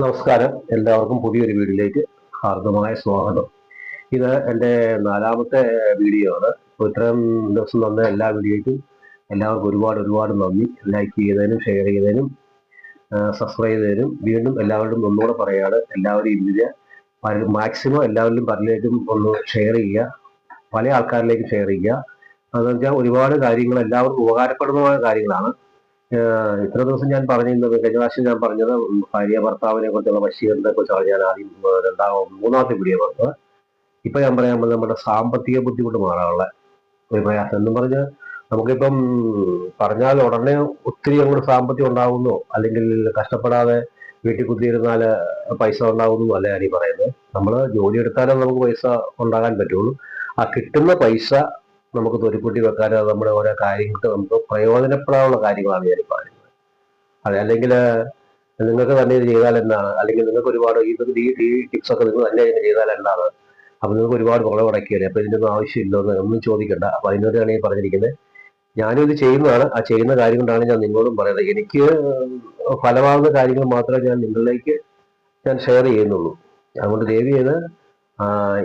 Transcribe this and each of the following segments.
നമസ്കാരം. എല്ലാവർക്കും പുതിയൊരു വീഡിയോയിലേക്ക് ഹാർദമായ സ്വാഗതം. ഇത് എന്റെ നാലാമത്തെ വീഡിയോ ആണ്. അപ്പോൾ ഇത്രയും ദിവസം തന്ന എല്ലാ വീഡിയോയ്ക്കും എല്ലാവർക്കും ഒരുപാട് ഒരുപാട് നന്ദി. ലൈക്ക് ചെയ്തതിനും ഷെയർ ചെയ്തതിനും സബ്സ്ക്രൈബ് ചെയ്തതിനും വീണ്ടും എല്ലാവരോടും ഒന്നുകൂടെ പറയുകയാണ് എല്ലാവരും ഈ വീഡിയോ മാക്സിമം എല്ലാവരിലും പലരിലേക്കും ഒന്ന് ഷെയർ ചെയ്യുക. പല ആൾക്കാരിലേക്കും ഷെയർ ചെയ്യുക. അതെന്ന് വെച്ചാൽ ഒരുപാട് കാര്യങ്ങൾ എല്ലാവർക്കും ഉപകാരപ്പെടുന്നതായ കാര്യങ്ങളാണ്. ഇത്ര ദിവസം ഞാൻ പറഞ്ഞിരുന്നത് കഴിഞ്ഞ പ്രാവശ്യം ഞാൻ പറഞ്ഞത് ഭാര്യ ഭർത്താവിനെ കുറിച്ചുള്ള ബഷീറിനെ കുറിച്ചാണ് ഞാൻ ആദ്യം രണ്ടാം മൂന്നാമത്തെ വീഡിയോ പറഞ്ഞത്. ഇപ്പൊ ഞാൻ പറയാൻ പോകുന്നത് നമ്മുടെ സാമ്പത്തിക ബുദ്ധിമുട്ട് മാറാനുള്ള ഒരു പ്രയാസം എന്ന് പറഞ്ഞ് നമുക്കിപ്പം പറഞ്ഞാൽ ഉടനെ ഒത്തിരി അങ്ങോട്ട് സാമ്പത്തികം ഉണ്ടാവുന്നു അല്ലെങ്കിൽ കഷ്ടപ്പെടാതെ വീട്ടിൽ കുത്തിയിരുന്നാൽ പൈസ ഉണ്ടാവുന്നു അല്ല ഞാൻ ഈ പറയുന്നത്. നമ്മൾ ജോലി എടുത്താലേ നമുക്ക് പൈസ ഉണ്ടാകാൻ പറ്റുള്ളൂ. ആ കിട്ടുന്ന പൈസ നമുക്ക് തൊരിക്കൂട്ടി വെക്കാനോ നമ്മുടെ ഓരോ കാര്യങ്ങൾക്ക് നമുക്ക് പ്രയോജനപ്പെടാനുള്ള കാര്യങ്ങളാണ് ഞാൻ പറയുന്നത്. അതെ അല്ലെങ്കിൽ നിങ്ങൾക്ക് തന്നെ ഇത് ചെയ്താൽ എന്താണ്? അല്ലെങ്കിൽ നിങ്ങൾക്ക് ഒരുപാട് ഈ ടിപ്സ് ഒക്കെ നിങ്ങൾ തന്നെ ചെയ്താൽ എന്താണ്? അപ്പൊ നിങ്ങൾക്ക് ഒരുപാട് കുറവ് അടക്കിയല്ലേ അപ്പൊ ഇതിനൊന്നും ആവശ്യമില്ലോ എന്ന് ഒന്നും ചോദിക്കണ്ട. അപ്പൊ അതിനോടാണ് ഈ പറഞ്ഞിരിക്കുന്നത്. ഞാനും ഇത് ചെയ്യുന്നതാണ്. ആ ചെയ്യുന്ന കാര്യം കൊണ്ടാണ് ഞാൻ നിങ്ങളോടും പറയുന്നത്. എനിക്ക് ഫലമാകുന്ന കാര്യങ്ങൾ മാത്രമേ ഞാൻ നിങ്ങളിലേക്ക് ഞാൻ ഷെയർ ചെയ്യുന്നുള്ളൂ. അതുകൊണ്ട് ദേവി ചെയ്ത്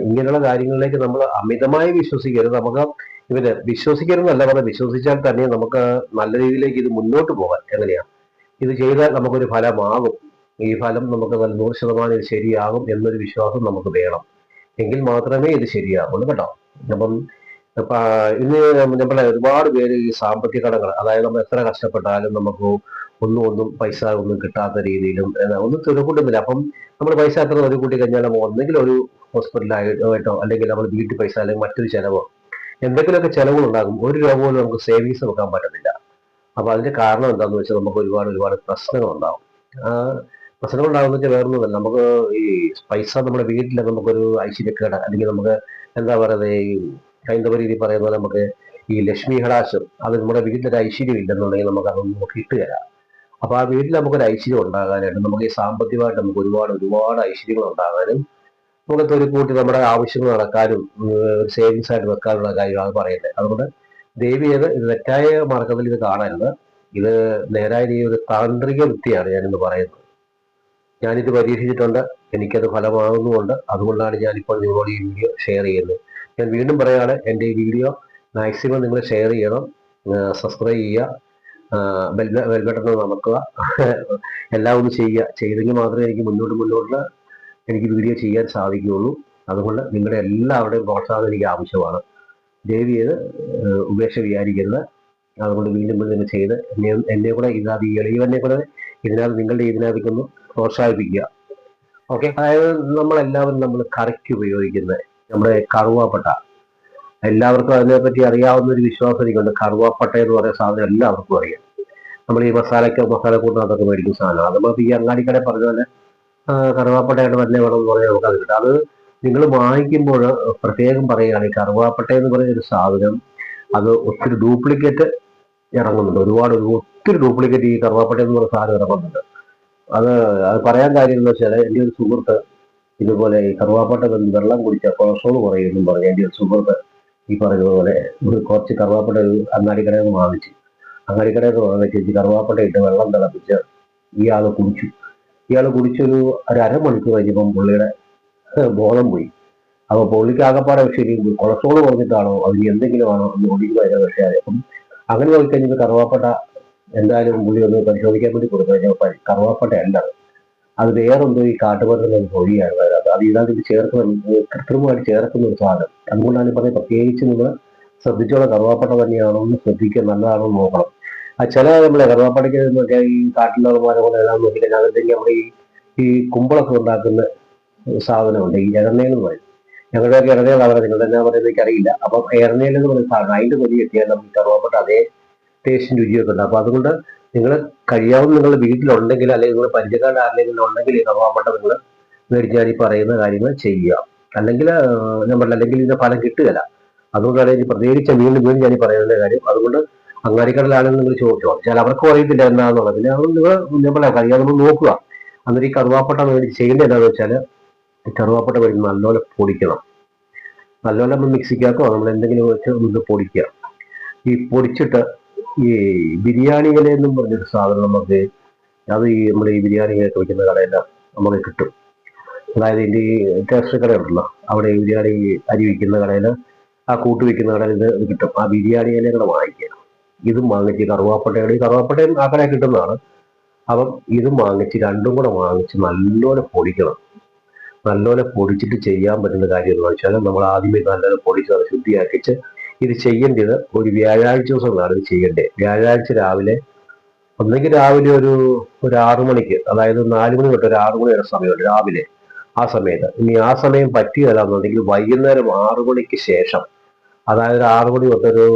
ഇങ്ങനെയുള്ള കാര്യങ്ങളിലേക്ക് നമ്മൾ അമിതമായി വിശ്വസിക്കരുത്. നമുക്ക് ഇവർ വിശ്വസിക്കരുതെന്നല്ല പറഞ്ഞത് വിശ്വസിച്ചാൽ തന്നെ നമുക്ക് നല്ല രീതിയിലേക്ക് ഇത് മുന്നോട്ട് പോകാൻ എങ്ങനെയാ? ഇത് ചെയ്താൽ നമുക്കൊരു ഫലമാകും. ഈ ഫലം നമുക്ക് നൂറ് ശതമാനം ഇത് ശരിയാകും എന്നൊരു വിശ്വാസം നമുക്ക് വേണം. എങ്കിൽ മാത്രമേ ഇത് ശരിയാകുള്ളൂ കേട്ടോ. അപ്പം ഇന്ന് നമ്മളെ ഒരുപാട് പേര് ഈ സാമ്പത്തിക കടങ്ങൾ അതായത് നമ്മൾ എത്ര കഷ്ടപ്പെട്ടാലും നമുക്ക് ഒന്നും ഒന്നും പൈസ ഒന്നും കിട്ടാത്ത രീതിയിലും ഒന്നും തുറക്കൂട്ടുന്നില്ല അപ്പം നമ്മൾ പൈസ എത്ര തിരക്കൂട്ടി കൂട്ടി കഴിഞ്ഞാൽ നമ്മൾ ഒന്നെങ്കിലും ഒരു ഹോസ്പിറ്റലായിട്ടോ അല്ലെങ്കിൽ നമ്മൾ വീട്ടിൽ പൈസ അല്ലെങ്കിൽ മറ്റൊരു ചിലവോ എന്തെങ്കിലുമൊക്കെ ചിലവുകൾ ഉണ്ടാകും ഒരു രൂപ പോലും നമുക്ക് സേവിങ്സ് വെക്കാൻ പറ്റത്തില്ല. അപ്പൊ അതിന്റെ കാരണം എന്താണെന്ന് വെച്ചാൽ നമുക്ക് ഒരുപാട് ഒരുപാട് പ്രശ്നങ്ങൾ ഉണ്ടാകും പ്രശ്നങ്ങൾ ഉണ്ടാകുന്ന വെച്ചാൽ വേറൊന്നുമല്ല. നമുക്ക് ഈ പൈസ നമ്മുടെ വീട്ടിൽ നമുക്കൊരു ഐശ്വര്യക്കേട് അല്ലെങ്കിൽ നമുക്ക് എന്താ പറയുന്നത് ഈ ഹൈന്ദവ രീതി പറയുന്നത് പോലെ നമുക്ക് ഈ ലക്ഷ്മി ഹടാശം അത് നമ്മുടെ വീട്ടിലൊരു ഐശ്വര്യം ഇല്ലെന്നുണ്ടെങ്കിൽ നമുക്ക് അതൊന്നും നമുക്ക് കിട്ടുകയില്ല അപ്പൊ ആ വീട്ടിൽ നമുക്കൊരു ഐശ്വര്യം ഉണ്ടാകാനായിട്ട് നമുക്ക് ഈ സാമ്പത്തികമായിട്ട് നമുക്ക് ഒരുപാട് ഒരുപാട് ഐശ്വര്യങ്ങൾ ഉണ്ടാകാനും ഒരു കൂട്ടി നമ്മുടെ ആവശ്യങ്ങൾ നടക്കാനും സേവിങ്സ് ആയിട്ട് വെക്കാനുള്ള കാര്യമാണ് പറയുന്നത്. അതുകൊണ്ട് ദേവി ഇത് തെറ്റായ മാർഗത്തിൽ ഇത് കാണരുത്. ഇത് നേരായ രീതി ഒരു താന്ത്രിക വൃത്തിയാണ് ഞാനിന്ന് പറയുന്നത്. ഞാനിത് പരീക്ഷിച്ചിട്ടുണ്ട്. എനിക്കത് ഫലമാകുന്നുമുണ്ട്. അതുകൊണ്ടാണ് ഞാനിപ്പോൾ നിങ്ങളോട് ഈ വീഡിയോ ഷെയർ ചെയ്യുന്നത്. ഞാൻ വീണ്ടും പറയുകയാണ് എന്റെ ഈ വീഡിയോ മാക്സിമം നിങ്ങൾ ഷെയർ ചെയ്യണം. സബ്സ്ക്രൈബ് ചെയ്യുക. ബെൽ നമുക്കുക എല്ലാം ഒന്ന് ചെയ്യുക. ചെയ്തെങ്കിൽ മാത്രമേ എനിക്ക് മുന്നോട്ട് മുന്നോട്ട് എനിക്ക് വീഡിയോ ചെയ്യാൻ സാധിക്കുകയുള്ളൂ. അതുകൊണ്ട് നിങ്ങളുടെ എല്ലാവരുടെയും പ്രോത്സാഹനം എനിക്ക് ആവശ്യമാണ്. ദയവ് ചെയ്ത് ഉപേക്ഷ വിചാരിക്കരുത്. അതുകൊണ്ട് വീണ്ടും വീണ്ടും ചെയ്ത് എന്നെ എന്നെ കൂടെ ഇതിനകത്ത് ഈ കൂടെ ഇതിനകത്ത് നിങ്ങളുടെ ഇതിനകത്തേക്കൊന്ന് പ്രോത്സാഹിപ്പിക്കുക. ഓക്കെ? അതായത് നമ്മളെല്ലാവരും നമ്മൾ കറിക്ക് ഉപയോഗിക്കുന്നത് നമ്മുടെ കറുവാപ്പട്ട. എല്ലാവർക്കും അതിനെപ്പറ്റി അറിയാവുന്ന ഒരു വിശ്വാസം എനിക്കുണ്ട്. കറുവാപ്പട്ട എന്ന് പറയുന്ന സാധനം എല്ലാവർക്കും അറിയാം. നമ്മൾ ഈ മസാലയ്ക്ക് മസാല കൂട്ടിനകത്തൊക്കെ മേടിക്കുന്ന സാധനം അത് നമ്മൾ ഈ അങ്ങാടിക്കടയിൽ പറഞ്ഞ പോലെ കറുവാപ്പട്ടയുടെ തന്നെ വേണം എന്ന് പറഞ്ഞാൽ നമുക്ക് അത് കിട്ടും അത് നിങ്ങൾ വാങ്ങിക്കുമ്പോൾ പ്രത്യേകം പറയുകയാണ് ഈ കറുവാപ്പട്ട എന്ന് പറയുന്ന ഒരു സാധനം അത് ഒത്തിരി ഡ്യൂപ്ലിക്കേറ്റ് ഇറങ്ങുന്നുണ്ട്. ഒരുപാട് ഒരു ഒത്തിരി ഡ്യൂപ്ലിക്കേറ്റ് ഈ കറുവാപ്പട്ട എന്ന് പറയുന്ന സാധനം ഇറങ്ങുന്നുണ്ട്. അത് അത് പറയാൻ കാര്യം എന്ന് വെച്ചാൽ എന്റെ ഒരു സുഹൃത്ത് ഇതുപോലെ ഈ കറുവാപ്പട്ട വെള്ളം കുടിച്ച കൊളസ്ട്രോൾ കുറയുമെന്നും പറഞ്ഞു എന്റെ ഒരു സുഹൃത്ത് ഈ പറഞ്ഞതുപോലെ ഒരു കുറച്ച് കറുവാപ്പട്ട ഒരു അങ്ങാടിക്കടയിൽ നിന്ന് വാങ്ങിച്ചു അങ്ങാടിക്കടയിൽ നിന്ന് വാങ്ങിച്ച് കറുവാപ്പട്ട ഇട്ട് വെള്ളം തിളപ്പിച്ച് ഇയാൾ കുടിച്ചു. ഇയാൾ കുടിച്ചൊരു ഒരു അരമണിക്കൂർ കഴിഞ്ഞപ്പം പുള്ളിയുടെ ബോധം പോയി. അപ്പൊ പുള്ളിക്ക് ആകപ്പാടെ ശരി കൊളസ്ട്രോൾ കുറഞ്ഞിട്ടാണോ അതിന് എന്തെങ്കിലും ആണോ എന്ന് പുള്ളിക്ക് പക്ഷേ അപ്പം അങ്ങനെ പോയി കഴിഞ്ഞപ്പോൾ കറുവാപ്പട്ട എന്തായാലും പുള്ളി ഒന്ന് പരിശോധിക്കാൻ വേണ്ടി കഴിഞ്ഞപ്പോൾ കറുവാപ്പട്ട അല്ല അത്. വേറെന്തോ ഈ കാട്ടുമരത്തിൽ പൊഴിയാണ് അതിനകത്ത് അത് ഇതിനകത്ത് ചേർക്കുന്ന കൃത്രിമമായിട്ട് ചേർക്കുന്ന ഒരു സാധനം. അതുകൊണ്ടാണ് പറഞ്ഞത് പ്രത്യേകിച്ച് നിങ്ങൾ ശ്രദ്ധിച്ചുള്ള കറുവാപ്പട്ട തന്നെയാണോ എന്ന് ശ്രദ്ധിക്കുക. നല്ലതാണോ നോക്കണം. ആ ചില നമ്മളെ കറുവാപ്പട്ടയ്ക്ക് മറ്റേ ഈ കാട്ടിലുള്ള പോലെ എല്ലാം നോക്കിയിട്ട് അതിലേക്ക് നമ്മുടെ ഈ ഈ കുമ്പളൊക്കെ ഉണ്ടാക്കുന്ന സാധനമുണ്ട്. ഈ എണ്ണയിൽ എന്ന് പറയും. ഞങ്ങളുടെയൊക്കെ എണ്ണയാണ് പറയുന്നത് നിങ്ങളുടെ എന്നാ പറയുന്നത് എനിക്കറിയില്ല. അപ്പം എണ്ണയിൽ എന്ന് പറയുന്ന സാധനം അതിന്റെ പൊതി എത്തിയാൽ നമുക്ക് കറുവാപ്പട്ട അതേ ടേസ്റ്റും രുചിയൊക്കെ ഉണ്ട്. അപ്പം അതുകൊണ്ട് നിങ്ങൾ കഴിയാവുന്ന നിങ്ങളുടെ വീട്ടിലുണ്ടെങ്കിൽ അല്ലെങ്കിൽ നിങ്ങൾ പരിചയക്കാരുടെ ആരെങ്കിലും ഉണ്ടെങ്കിൽ ഈ കറുവാപ്പട്ട നിങ്ങൾ മേടിച്ചാൽ ഈ പറയുന്ന കാര്യങ്ങൾ ചെയ്യുക. അല്ലെങ്കിൽ നമ്മൾ അല്ലെങ്കിൽ ഇതിന്റെ ഫലം കിട്ടുകയില്ല. അതുകൊണ്ടാണ് ഇനി പ്രത്യേകിച്ച് വീണ്ടും വീണ്ടും ഞാൻ ഈ പറയുന്ന കാര്യം. അതുകൊണ്ട് അങ്ങാടിക്കടലാണെങ്കിൽ നിങ്ങൾ ചോദിച്ചോ. ചില അവർക്ക് അറിയത്തില്ല എന്താണെന്നുള്ളത് പിന്നെ അത് നിങ്ങൾ നമ്മളെ കഴിയാതെ നമ്മൾ നോക്കുക. അന്നേരം ഈ കറുവാപ്പട്ട മേടിച്ച് ചെയ്യേണ്ടത് എന്താണെന്ന് വെച്ചാൽ ഈ കറുവാപ്പട്ട മേടിച്ച് നല്ലപോലെ പൊടിക്കണം. നല്ലപോലെ നമ്മൾ മിക്സിക്കകത്തോ നമ്മൾ എന്തെങ്കിലും വെച്ച് ഒന്ന് പൊടിക്കുക. ഈ പൊടിച്ചിട്ട് ഈ ബിരിയാണി ഇല എന്നും പറഞ്ഞൊരു സാധനം നമുക്ക് അത് ഈ നമ്മുടെ ഈ ബിരിയാണി ഇലയൊക്കെ വയ്ക്കുന്ന കടയെല്ലാം നമുക്ക് കിട്ടും. അതായത് ഇതിന്റെ ഈ ടേസ്റ്റ് കടയുണ്ടല്ലോ അവിടെ ബിരിയാണി അരി വിൽക്കുന്ന കടയിൽ ആ കൂട്ട് വിൽക്കുന്ന കടയിൽ ഇത് കിട്ടും. ആ ബിരിയാണി ഇല കൂടെ വാങ്ങിക്കുക. ഇതും വാങ്ങിച്ച് കറുവാപ്പട്ടയുടെ ഈ കറുവാപ്പട്ടയും ആക്കനെ കിട്ടുന്നതാണ്. അപ്പം ഇതും വാങ്ങിച്ച് രണ്ടും കൂടെ വാങ്ങിച്ച് നല്ലപോലെ പൊടിക്കണം. നല്ലപോലെ പൊടിച്ചിട്ട് ചെയ്യാൻ പറ്റുന്ന കാര്യം എന്ന് വെച്ചാൽ നമ്മൾ ആദ്യമേ നല്ലപോലെ പൊടിച്ച് ശുദ്ധിയാക്കിച്ച് ഇത് ചെയ്യേണ്ടത് ഒരു വ്യാഴാഴ്ച ദിവസങ്ങളാണ് ഇത് ചെയ്യേണ്ടത്. വ്യാഴാഴ്ച രാവിലെ ഒന്നെങ്കിൽ രാവിലെ ഒരു ഒരു ആറു മണിക്ക് അതായത് നാല് മണി തൊട്ട് ഒരു ആറു മണി വരെ സമയമുണ്ട് രാവിലെ ആ സമയത്ത്. ഇനി ആ സമയം പറ്റിയല്ല എന്നുണ്ടെങ്കിൽ വൈകുന്നേരം ആറു മണിക്ക് ശേഷം അതായത് ആറു മണി തൊട്ട് ഒരു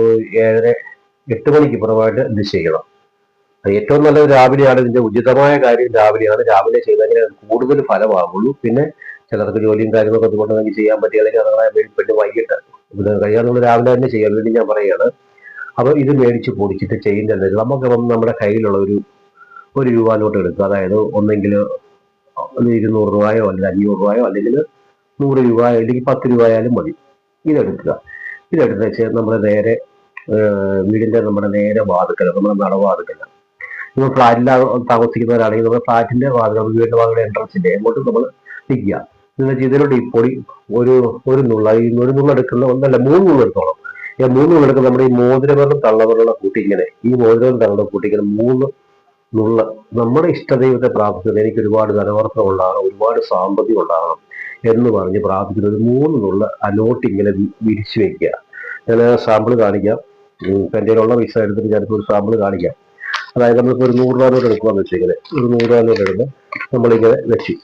ഏഴര എട്ട് മണിക്ക് പുറമായിട്ട് അത് ഏറ്റവും നല്ലത് രാവിലെയാണ്. ഇതിന്റെ ഉചിതമായ കാര്യം രാവിലെയാണ്. രാവിലെ ചെയ്തെങ്കിൽ അത് കൂടുതൽ ഫലമാകുള്ളൂ പിന്നെ ചിലർക്ക് ജോലിയും കാര്യങ്ങളൊക്കെ അതുകൊണ്ട് നമുക്ക് ചെയ്യാൻ പറ്റിയതെങ്കിൽ അതുങ്ങളെ വെളിപ്പെട്ട് വൈകിട്ട് ഇത് കഴിയാനുള്ള രാവിലെ തന്നെ ചെയ്യാം വേണ്ടി ഞാൻ പറയുകയാണ് അപ്പോൾ ഇത് മേടിച്ച് പൊടിച്ചിട്ട് ചെയ്യുന്നത് നമുക്കിപ്പം നമ്മുടെ കയ്യിലുള്ള ഒരു ഒരു രൂപ നോട്ട് എടുക്കുക. അതായത് ഒന്നെങ്കിൽ ഇരുന്നൂറ് രൂപയോ അല്ലെങ്കിൽ അഞ്ഞൂറ് രൂപയോ അല്ലെങ്കിൽ നൂറ് രൂപയോ അല്ലെങ്കിൽ പത്ത് രൂപ ആയാലും മതി. ഇതെടുക്കുക. ഇതെടുത്ത് വെച്ച് നമ്മൾ നേരെ വീടിന്റെ നമ്മുടെ നേരെ വാതുക്കൽ നമ്മുടെ നടവാതുക്കൽ നമ്മൾ ഫ്ലാറ്റിലാണ് താമസിക്കുന്നവരാണെങ്കിൽ നമ്മുടെ ഫ്ലാറ്റിന്റെ വാതുക വീടിന്റെ വാതിലെ എൻട്രൻസിന്റെ അങ്ങോട്ട് നമ്മൾ നിൽക്കുക ഇതിലോട്ട് ഈ പൊടി ഒരു ഒരു നുള്ള ഈ ഒരു നുള്ള എടുക്കുന്ന ഒന്നല്ല മൂന്ന് നുള്ള എടുത്തോളം. ഈ മൂന്ന് നുള്ള എടുക്കുന്ന നമ്മുടെ ഈ മോതിരവെള്ളം തള്ളവെള്ളം കൂട്ടിങ്ങനെ ഈ മോതിരവെള്ളം തള്ളം കൂട്ടിങ്ങനെ മൂന്ന് നുള്ള. നമ്മുടെ ഇഷ്ടദൈവത്തെ പ്രാർത്ഥിക്കുന്നത് എനിക്ക് ഒരുപാട് ധനവർദ്ധം ഉണ്ടാകണം ഒരുപാട് സാമ്പത്തികം ഉണ്ടാകണം എന്ന് പറഞ്ഞ് പ്രാർത്ഥിക്കുന്നത് ഒരു മൂന്ന് നുള്ള അലോട്ട് ഇങ്ങനെ വിരിച്ചു വെക്കുക ഞാൻ സാമ്പിൾ കാണിക്കാം. ഇപ്പൊ എന്റെ ഉള്ള പൈസ എടുത്തിട്ട് ഞാനിപ്പോൾ ഒരു സാമ്പിൾ കാണിക്കാം. അതായത് നമ്മളിപ്പോൾ ഒരു നൂറ് രൂപ നോട്ട് വെച്ചാൽ വെച്ചിങ്ങനെ ഒരു നൂറ് രൂപ എടുത്ത് നമ്മളിങ്ങനെ വെച്ചു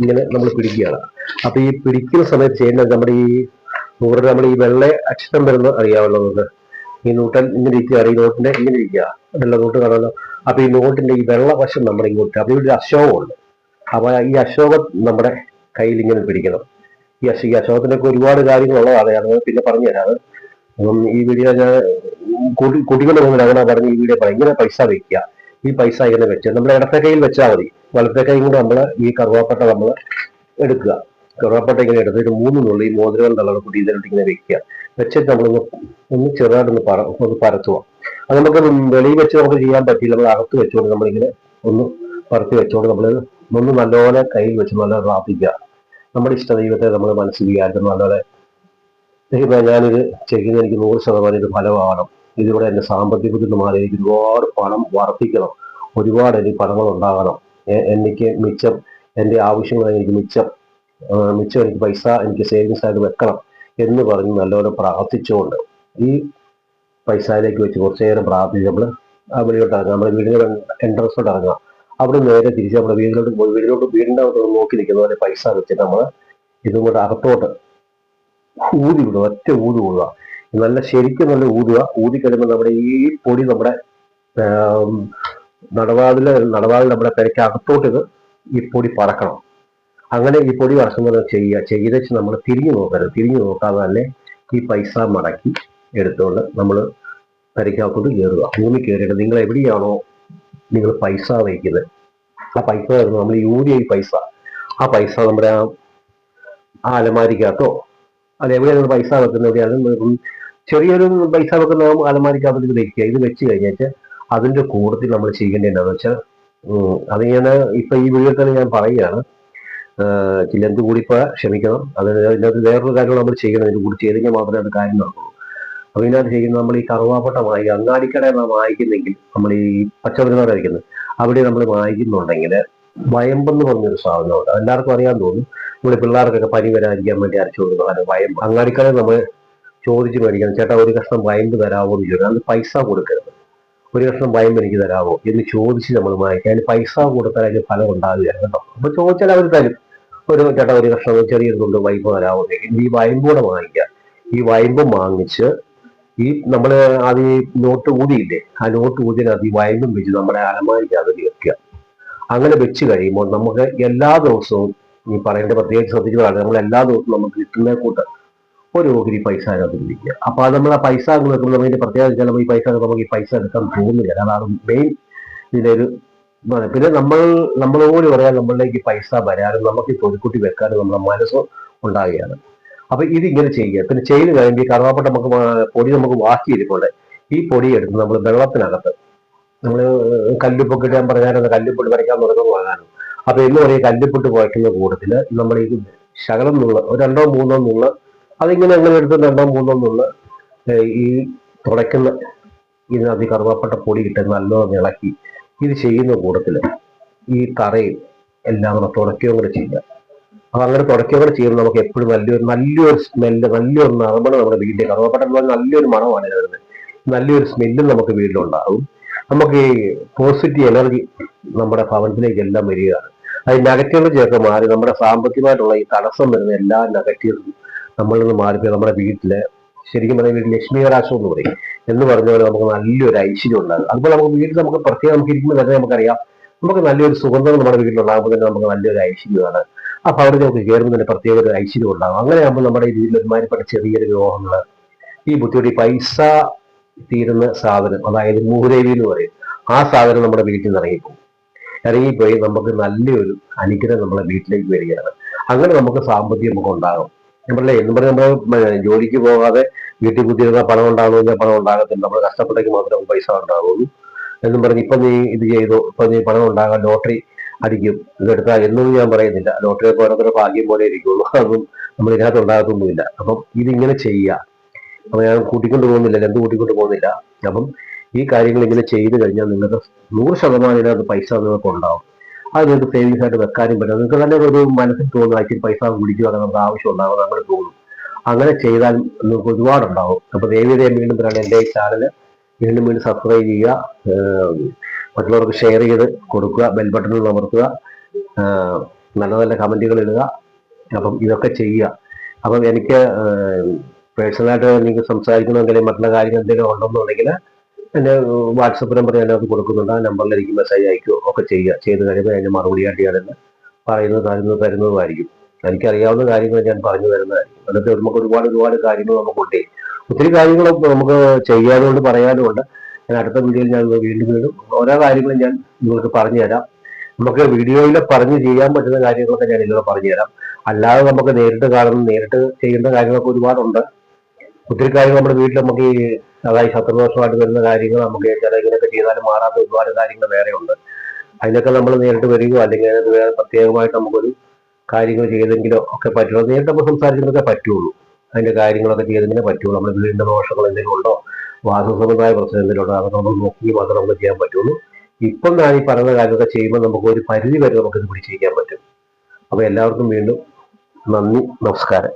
ഇങ്ങനെ നമ്മൾ പിടിക്കുകയാണ്. അപ്പൊ ഈ പിടിക്കുന്ന സമയത്ത് ചെയ്യേണ്ടത് നമ്മുടെ ഈ നൂറ് നമ്മൾ ഈ വെള്ള അക്ഷരം വരുന്ന അറിയാമല്ലോ നമുക്ക്. ഈ നൂട്ടൻ ഇങ്ങനെ ഇരിക്കുകയാണ് ഈ നോട്ടിന്റെ ഇങ്ങനെ ഇരിക്കുക. വെള്ള നോട്ട് കാണാമല്ലോ അപ്പൊ ഈ നോട്ടിന്റെ ഈ വെള്ള വശം നമ്മുടെ ഇങ്ങോട്ട് അപ്പൊ ഇവിടെ ഒരു അശോകമുണ്ട്. അപ്പൊ ഈ അശോകം നമ്മുടെ കയ്യിൽ ഇങ്ങനെ പിടിക്കണം. ഈ അശ ഈ അശോകത്തിനൊക്കെ ഒരുപാട് കാര്യങ്ങളുള്ളതാണ്. ഞാൻ പിന്നെ പറഞ്ഞുതരാം. അപ്പം ഈ വീഡിയോ ഞാൻ കൂട്ടിക്കൊണ്ട് വന്ന് അങ്ങനെ പറഞ്ഞ് ഈ വീഡിയോ പറയും ഇങ്ങനെ പൈസ വെക്കുക ഈ പൈസ ഇങ്ങനെ വെച്ച് നമ്മുടെ ഇടത്തെ കയ്യിൽ വെച്ചാൽ മതി. വലത്തെ കൈ കൂടെ നമ്മൾ ഈ കറുവാപ്പട്ട നമ്മൾ എടുക്കുക. കറുവാപ്പട്ട ഇങ്ങനെ എടുത്തിട്ട് മൂന്ന് നുള്ളി ഈ മോതിരം തള്ളണം കൂട്ടി ഇതിലോട്ട് ഇങ്ങനെ വെക്കുക. വെച്ചിട്ട് നമ്മളൊന്ന് ഒന്ന് ചെറുതായിട്ടൊന്ന് പറ ഒന്ന് പരത്തുക. അത് നമുക്ക് വെളിയിൽ വെച്ച് നമുക്ക് ചെയ്യാൻ പറ്റില്ല. നമ്മൾ അകത്ത് വെച്ചുകൊണ്ട് നമ്മളിങ്ങനെ ഒന്ന് പറത്തി വെച്ചുകൊണ്ട് നമ്മൾ ഒന്ന് നല്ലപോലെ കയ്യിൽ വെച്ച് നല്ല പ്രാർത്ഥിക്കുക. നമ്മുടെ ഇഷ്ട ദൈവത്തെ നമ്മൾ വിചാരിച്ച് നല്ലപോലെ ഞാനിത് ചെയ്യുന്ന എനിക്ക് നൂറ് ശതമാനം ഇത് ഫലമാകണം. ഇതിലൂടെ എന്റെ സാമ്പത്തിക ബുദ്ധിമുട്ട് മാറി. എനിക്ക് ഒരുപാട് പണം വർദ്ധിക്കണം. ഒരുപാട് എനിക്ക് പണങ്ങൾ ഉണ്ടാകണം. എനിക്ക് മിച്ചം എന്റെ ആവശ്യങ്ങൾ എനിക്ക് മിച്ചം മിച്ചം എനിക്ക് പൈസ എനിക്ക് സേവിങ്സ് ആയിട്ട് വെക്കണം എന്ന് പറഞ്ഞ് നല്ലപോലെ പ്രാർത്ഥിച്ചുകൊണ്ട് ഈ പൈസയിലേക്ക് വെച്ച് കുറച്ചു നേരം പ്രാർത്ഥിച്ച് നമ്മൾ വെളിയോട്ട് ഇറങ്ങുക നമ്മുടെ വീടിന്റെ എൻട്രൻസോട്ട് ഇറങ്ങുക അവിടെ നേരെ തിരിച്ച് നമ്മുടെ വീടിലോട്ട് പോയി വീടിലോട്ട് വീടിന്റെ അകത്തോട്ട് നോക്കി നിൽക്കുന്ന പോലെ പൈസ വെച്ചിട്ട് നമ്മൾ ഇതും കൂടെ അകത്തോട്ട് ഊതി വിടുക ഒറ്റ ഊതി വിടുക. നല്ല ശരിക്കും നല്ല ഊതുക. ഊതി കഴിയുമ്പോൾ നമ്മുടെ ഈ പൊടി നമ്മുടെ നടവാതിൽ നടവാതിൽ നമ്മുടെ പെരയ്ക്ക് അകത്തോട്ട് ഈ പൊടി പറക്കണം. അങ്ങനെ ഈ പൊടി പറക്കുന്നത് ചെയ്യുക ചെയ്തേച്ച് നമ്മൾ തിരിഞ്ഞു നോക്കരുത്. തിരിഞ്ഞു നോക്കാതെ തന്നെ ഈ പൈസ മടക്കി എടുത്തുകൊണ്ട് നമ്മൾ പെരയ്ക്കകത്തോട്ട് കയറുക ഭൂമി കയറിയിട്ട് നിങ്ങൾ എവിടെയാണോ നിങ്ങൾ പൈസ വയ്ക്കുന്നത്. ആ പൈസ വരുന്നത് നമ്മൾ യൂരിയ ഈ പൈസ. ആ പൈസ നമ്മുടെ ആ അലമാരിക്കകത്തോ അത് എവിടെയാണ് പൈസ വെക്കുന്നത്? എവിടെയാണ് ചെറിയൊരു പൈസ വെക്കുന്ന അലമാരിക്ക് ഇത് വെക്കുക. ഇത് വെച്ച് കഴിഞ്ഞാൽ അതിന്റെ കൂട്ടത്തിൽ നമ്മൾ ചെയ്യേണ്ടത് എന്താണെന്ന് വെച്ചാൽ അത് ഞാൻ ഇപ്പൊ ഈ വീഡിയോ തന്നെ ഞാൻ പറയുകയാണ്. ആഹ് കൂടി ഇപ്പൊ ക്ഷമിക്കണം. അത് ഇതിനകത്ത് വേറൊരു കാര്യം നമ്മൾ ചെയ്യണം ഇതിന് കൂടി ചെയ്ത് മാത്രമേ അത് കാര്യം നടക്കുള്ളൂ. അപ്പൊ ഇതിനകത്ത് ചെയ്യുന്ന നമ്മൾ ഈ കറുവാപ്പട്ട വാങ്ങി അങ്ങാടിക്കട നാം വായിക്കുന്നെങ്കിൽ നമ്മൾ ഈ പച്ചമരുന്നാണ് കഴിക്കുന്നത്. അവിടെ നമ്മൾ വാങ്ങിക്കുന്നുണ്ടെങ്കിൽ വയമ്പെന്ന് പറഞ്ഞൊരു സാധനമുണ്ട്. എല്ലാവർക്കും അറിയാൻ തോന്നും. നമ്മൾ പിള്ളേർക്കൊക്കെ പനി വരാതിരിക്കാൻ വേണ്ടി അരച്ചു കൊടുക്കുന്ന സാധനം വയമ്പ്. അങ്ങാടിക്കടയിൽ നമ്മൾ ചോദിച്ച് മേടിക്കണം. ചേട്ടാ ഒരു കഷ്ണം വയമ്പ് തരാമോ എന്ന് ചോദിക്കണം അത് പൈസ കൊടുക്കരുത്. ഒരു കഷ്ണം വയമ്പ് എനിക്ക് തരാമോ എന്ന് ചോദിച്ച് നമ്മൾ വാങ്ങിക്കാൻ അതിന് പൈസ കൊടുത്താൽ അതിന് ഫലം ഉണ്ടാകുകയാണ് കേട്ടോ. അപ്പൊ ചോദിച്ചാൽ അവർ തരും. ഒരു ചേട്ടാ ഒരു കഷ്ണം ചെറിയൊരു കൊണ്ട് വൈമ്പ് തരാമോ ഈ വയമ്പ് കൂടെ വാങ്ങിക്കുക ഈ വയമ്പ് വാങ്ങിച്ച് ഈ നമ്മൾ അത് ഈ നോട്ട് ഊതിയില്ലേ? ആ നോട്ട് ഊതിനകത്ത് ഈ വയമ്പും വെച്ച് നമ്മുടെ അലമാരിക്കകത്ത് വെക്കുക. അങ്ങനെ വെച്ച് കഴിയുമ്പോൾ നമുക്ക് എല്ലാ ദിവസവും ഈ പറയേണ്ട പ്രത്യേകിച്ച് ശ്രദ്ധിക്കുന്നതാണ് നമ്മൾ എല്ലാ ദിവസവും നമുക്ക് കിട്ടുന്ന കൂട്ട് ഒരു ഓഹരി പൈസ അതിനകത്ത് പിടിക്കുക അപ്പൊ അത് നമ്മൾ ആ പൈസ അങ്ങ് വെക്കുമ്പോൾ ഇതിന്റെ പ്രത്യേകത വെച്ചാൽ നമ്മൾ ഈ പൈസ നമുക്ക് ഈ പൈസ എടുക്കാൻ തോന്നുന്നില്ല. അതാണ് മെയിൻ ഇതിന്റെ ഒരു. പിന്നെ നമ്മൾ നമ്മൾ പറയാൻ നമ്മളിലേക്ക് പൈസ വരാനും നമുക്ക് തൊഴിൽക്കുട്ടി വെക്കാനും നമ്മുടെ മനസ്സ് ഉണ്ടാകുകയാണ് അപ്പൊ ഇത് ഇങ്ങനെ ചെയ്യുക. പിന്നെ ചെയ്ത് കഴിയുമ്പോൾ ഈ കറുവാപ്പട്ട നമുക്ക് പൊടി നമുക്ക് ബാക്കിയിരിപ്പുണ്ട് ഈ പൊടി എടുത്ത് നമ്മൾ വെള്ളത്തിനകത്ത് നമ്മൾ കല്ലുപ്പൊക്കെ ഞാൻ പറഞ്ഞാൽ കല്ലുപ്പൊടി വരയ്ക്കാൻ തുടങ്ങുന്ന വാങ്ങാനും. അപ്പൊ എന്ന് പറയും കല്ലുപ്പൊട്ട് വയ്ക്കുന്ന കൂട്ടത്തിൽ നമ്മൾ ഈ ശകലം നുള്ള രണ്ടോ മൂന്നോ നുള്ള അതിങ്ങനെ എങ്ങനെ എടുത്ത് രണ്ടോ മൂന്നോ നുള്ള ഈ തുടയ്ക്കുന്ന ഇതിനകത്ത് കറുവാപ്പട്ട പൊടി ഇട്ട് നല്ലോണം ഇളക്കി ഇത് ചെയ്യുന്ന കൂട്ടത്തിൽ ഈ തറയും എല്ലാം കൂടെ തുടക്കുകയും കൂടെ ചെയ്യുക. അപ്പൊ അങ്ങനെ തുടക്കുകയും കൂടെ ചെയ്യുമ്പോൾ നമുക്ക് എപ്പോഴും നല്ലൊരു നല്ലൊരു സ്മെല്ല് നല്ലൊരു നറുമണം നമ്മുടെ വീട്ടിൽ കറുവാപ്പട്ട എന്ന് പറഞ്ഞാൽ നല്ലൊരു മണമാണ് വരുന്നത്. നല്ലൊരു സ്മെല്ലും നമുക്ക് വീട്ടിലുണ്ടാകും. നമുക്ക് ഈ പോസിറ്റീവ് എനർജി നമ്മുടെ ഭവനത്തിലേക്ക് എല്ലാം വരികയാണ്. അത് നെഗറ്റീവൊക്കെ മാറി നമ്മുടെ സാമ്പത്തികമായിട്ടുള്ള ഈ തടസ്സം വരുന്ന എല്ലാ നെഗറ്റീവ്സും നമ്മളിൽ നിന്ന് മാറിപ്പോയി നമ്മുടെ വീട്ടിൽ ശരിക്കും പറയുന്ന ലക്ഷ്മി കടാശം എന്ന് പറയും. എന്ന് പറഞ്ഞ പോലെ നമുക്ക് നല്ലൊരു ഐശ്വര്യം ഉണ്ടാകും. അതുപോലെ നമുക്ക് വീട്ടിൽ നമുക്ക് പ്രത്യേകം നമുക്ക് ഇരിക്കുമ്പോൾ തന്നെ നമുക്കറിയാം നമുക്ക് നല്ലൊരു സുഗന്ധം നമ്മുടെ വീട്ടിലുണ്ടാകുമ്പോൾ തന്നെ നമുക്ക് നല്ലൊരു ഐശ്വര്യമാണ്. ആ അവിടെ നമുക്ക് കയറുമ്പോൾ തന്നെ പ്രത്യേക ഒരു ഐശ്വര്യം ഉണ്ടാകും. അങ്ങനെയാകുമ്പോൾ നമ്മുടെ ഈ വീട്ടിൽ ഒരുമാതിരിപ്പെട്ട ചെറിയൊരു രോഗങ്ങൾ ഈ ബുദ്ധിമുട്ട് പൈസ തീരുന്ന സാധനം അതായത് മൂരേവി എന്ന് പറയും ആ സാധനം നമ്മുടെ വീട്ടിൽ നിന്ന് ഇറങ്ങിപ്പോകും. ഇറങ്ങിപ്പോയി നമുക്ക് നല്ലൊരു അനുഗ്രഹം നമ്മുടെ വീട്ടിലേക്ക് വരികയാണ്. അങ്ങനെ നമുക്ക് സാമ്പത്തികം നമുക്ക് ഉണ്ടാകും. നമ്മളെ എന്ന് പറഞ്ഞാൽ നമ്മൾ ജോലിക്ക് പോകാതെ വീട്ടിൽ കുത്തിയിരുന്ന പണം ഉണ്ടാകുന്നില്ല പണം ഉണ്ടാകത്തില്ല. നമ്മൾ കഷ്ടപ്പെട്ടെങ്കിൽ മാത്രമേ പൈസ ഉണ്ടാകുള്ളൂ എന്നും പറഞ്ഞ് ഇപ്പൊ നീ ഇത് ചെയ്തു ഇപ്പൊ നീ പണം ഉണ്ടാകാൻ ലോട്ടറി അടിക്കും. ഇതെടുത്താൽ എന്നൊന്നും ഞാൻ പറയുന്നില്ല. ലോട്ടറി ഓരോരുത്തരുടെ ഭാഗ്യം പോലെ ഇരിക്കുള്ളൂ. അതും നമ്മൾ ഇതിനകത്ത് ഉണ്ടാകത്തൊന്നുമില്ല. അപ്പം ഇതിങ്ങനെ ചെയ്യുക. അപ്പൊ ഞാൻ കൂട്ടിക്കൊണ്ട് പോകുന്നില്ല. എന്ത് കൂട്ടിക്കൊണ്ട് പോകുന്നില്ല. അപ്പം ഈ കാര്യങ്ങൾ ഇങ്ങനെ ചെയ്തു കഴിഞ്ഞാൽ നിങ്ങൾക്ക് നൂറ് ശതമാനം ഇതിനകത്ത് പൈസ നിങ്ങൾക്ക് ഉണ്ടാവും അത് നിങ്ങൾക്ക് സേവിങ്സ് ആയിട്ട് വെക്കാനും പറ്റും. നിങ്ങൾക്ക് തന്നെ ഒരു മനസ്സിൽ തോന്നുന്നു പൈസ കുടിക്കുക നമുക്ക് ആവശ്യം ഉണ്ടാകും നമ്മൾ തോന്നും അങ്ങനെ ചെയ്താൽ നിങ്ങൾക്ക് ഒരുപാടുണ്ടാവും. അപ്പൊ ദേവിയുടെ വീണ്ടും പറയുന്നത് എന്റെ ഈ ചാനൽ വീണ്ടും വീണ്ടും സബ്സ്ക്രൈബ് ചെയ്യുക. മറ്റുള്ളവർക്ക് ഷെയർ ചെയ്ത് കൊടുക്കുക. ബെൽ ബട്ടണിൽ അമർത്തുക. നല്ല നല്ല കമന്റുകൾ ഇടുക. അപ്പം ഇതൊക്കെ ചെയ്യുക. അപ്പം എനിക്ക് പേഴ്സണലായിട്ട് നിങ്ങൾക്ക് സംസാരിക്കണമെങ്കിൽ മറ്റുള്ള കാര്യങ്ങൾ എന്തെങ്കിലും ഉണ്ടെന്നുണ്ടെങ്കിൽ എന്റെ വാട്സപ്പ് നമ്പർ ഞാൻ ഞാനത് കൊടുക്കുന്നുണ്ട്. ആ നമ്പറിൽ എനിക്ക് മെസ്സേജ് അയക്കുകയോ ഒക്കെ ചെയ്യുക ചെയ്ത് കഴിയുമ്പോൾ മറുപടി മറുപടിയായിട്ട് ഞാനെന്ന് പറയുന്നത് തരുന്നത് തരുന്നതുമായിരിക്കും. എനിക്കറിയാവുന്ന കാര്യങ്ങൾ ഞാൻ പറഞ്ഞു തരുന്നതായിരിക്കും. എന്നിട്ട് നമുക്ക് ഒരുപാട് ഒരുപാട് കാര്യങ്ങൾ നമുക്കുണ്ട്. ഒത്തിരി കാര്യങ്ങൾ നമുക്ക് ചെയ്യാനുണ്ട് പറയാനുമുണ്ട് ഞാൻ അടുത്ത വീഡിയോയിൽ ഞാൻ വീണ്ടും വീണ്ടും ഓരോ കാര്യങ്ങളും ഞാൻ നിങ്ങൾക്ക് പറഞ്ഞു തരാം. നമുക്ക് വീഡിയോയിൽ പറഞ്ഞ് ചെയ്യാൻ പറ്റുന്ന കാര്യങ്ങളൊക്കെ ഞാൻ ഇതിലൂടെ പറഞ്ഞു തരാം. അല്ലാതെ നമുക്ക് നേരിട്ട് കാണുന്ന നേരിട്ട് ചെയ്യേണ്ട കാര്യങ്ങളൊക്കെ ഒരുപാടുണ്ട്. ഒത്തിരി കാര്യങ്ങൾ നമ്മുടെ വീട്ടിൽ നമുക്ക് ഈ അതായത് ശത്രുദോഷമായിട്ട് വരുന്ന കാര്യങ്ങൾ നമുക്ക് ചില ഇങ്ങനെയൊക്കെ ചെയ്താലും മാറാത്ത ഒരുപാട് കാര്യങ്ങൾ വേറെ ഉണ്ട് അതിനൊക്കെ നമ്മൾ നേരിട്ട് വരികയോ അല്ലെങ്കിൽ അതിനകത്ത് വേറെ പ്രത്യേകമായിട്ട് നമുക്കൊരു കാര്യങ്ങൾ ചെയ്തെങ്കിലോ ഒക്കെ പറ്റുള്ളൂ. നേരിട്ട് നമ്മൾ സംസാരിക്കുന്നതൊക്കെ പറ്റുള്ളൂ. അതിന്റെ കാര്യങ്ങളൊക്കെ ചെയ്തെങ്കിലേ പറ്റുള്ളൂ. നമ്മുടെ വീടിന്റെ ദോഷങ്ങൾ എന്തെങ്കിലും ഉണ്ടോ? വാസസമുദായ പ്രശ്നം എന്തെങ്കിലും ഉണ്ടോ? അതൊക്കെ നമ്മൾ നോക്കി മാത്രം നമുക്ക് ചെയ്യാൻ പറ്റുള്ളൂ. ഇപ്പം ഞാൻ ഈ പറയുന്ന കാര്യമൊക്കെ ചെയ്യുമ്പോൾ നമുക്ക് ഒരു പരിധി വരെ നമുക്ക് ഇത് പിടിച്ചിരിക്കാൻ പറ്റും. അപ്പോൾ എല്ലാവർക്കും വീണ്ടും നന്ദി നമസ്കാരം.